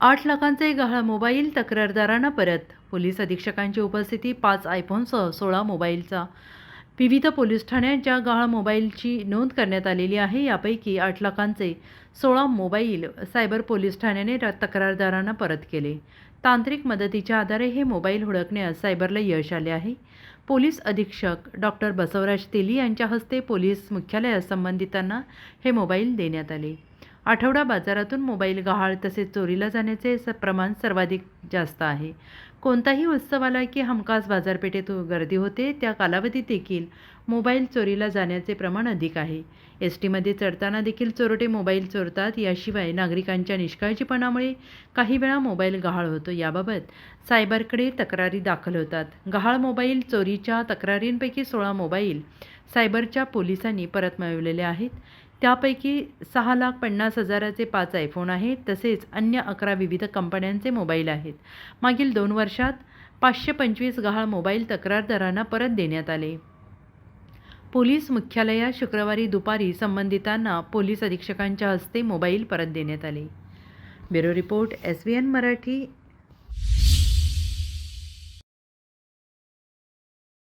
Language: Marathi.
आठ लाखांचे गहाळ मोबाईल तक्रारदारांना परत. पोलीस अधीक्षकांची उपस्थिती पाच आयफोनसह सोळा मोबाईलचा. विविध पोलीस ठाण्यात ज्या गहाळ मोबाईलची नोंद करण्यात आलेली आहे. यापैकी आठ लाखांचे सोळा मोबाईल सायबर पोलीस ठाण्याने तक्रारदारांना परत केले. तांत्रिक मदतीच्या आधारे हे मोबाईल हुडकण्यास सायबरला यश आले आहे. पोलीस अधीक्षक डॉक्टर बसवराज तेली यांच्या हस्ते पोलीस मुख्यालयात संबंधितांना हे मोबाईल देण्यात आले. आठवडा बाजारातून मोबाईल गहाळ तसेच चोरीला जाण्याचे स प्रमाण सर्वाधिक जास्त आहे. कोणताही उत्सव आला की हमखास बाजारपेठेत गर्दी होते त्या कालावधीत देखील मोबाईल चोरीला जाण्याचे प्रमाण अधिक आहे. एस टीमध्ये चढताना देखील चोरटे मोबाईल चोरतात याशिवाय नागरिकांच्या निष्काळजीपणामुळे काही वेळा मोबाईल गहाळ होतो. याबाबत सायबरकडे तक्रारी दाखल होतात. गहाळ मोबाईल चोरीच्या तक्रारींपैकी सोळा मोबाईल सायबरच्या पोलिसांनी परत मिळवलेले आहेत. त्यापैकी सहा लाख पन्नास हजाराचे पाच आयफोन आहेत तसेच अन्य अकरा विविध कंपन्यांचे मोबाईल आहेत. मागील दोन वर्षात पाचशे पंचवीस गहाळ मोबाईल तक्रारदारांना परत देण्यात आले. पोलीस मुख्यालयात शुक्रवारी दुपारी संबंधितांना पोलीस अधीक्षकांच्या हस्ते मोबाईल परत देण्यात आले. Bureau report S V N Marathi